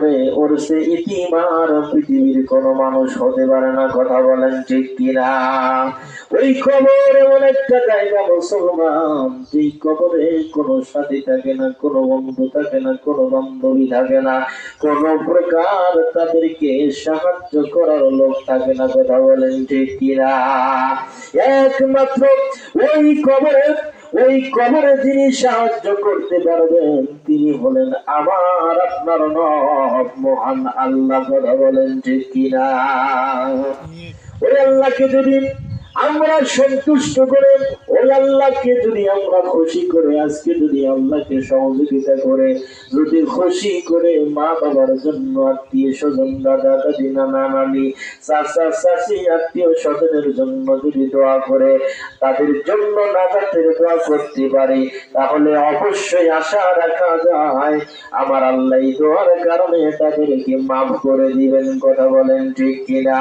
কবরে ওর সে ইতিমার পৃথিবীর কোন মানুষ হতে পারে না, কথা বলেন ঠিক কিনা? ওই কবর এমন একটা জায়গা, মুসলমান। যেই কবরে কোনো সাথী থাকে না, কোনো বন্ধু থাকে না, কোনো বান্ধবী থাকে না, কোন প্রকার তাদেরকে সাহায্য করার লোক থাকে না, কথা বলেন ঠিক কিনা? একমাত্র ওই কবরে ওই কবরে যিনি সাহায্য করতে পারবেন, তিনি হলেন আমার, আপনার নব মহান আল্লাহ বলেন, ঠিক কিনা? ওই আল্লাহকে যদি আমরা সন্তুষ্ট করে ওই আল্লাহকে যদি আমরা খুশি করে, আজকে যদি আল্লাহকে সহযোগিতা করে, যদি খুশি করে মা বাবার জন্য আত্মীয় স্বজন দাদা দাদি নানা নানি চাচা আত্মীয় স্বজনের জন্য যদি দোয়া করে, তাদের জন্য নাজাতের দোয়া করতে পারি, তাহলে অবশ্যই আশা রাখা যায়। আমার আল্লাহ দোয়ার কারণে তাদেরকে মাফ করে দিবেন, কথা বলেন ঠিক কিনা?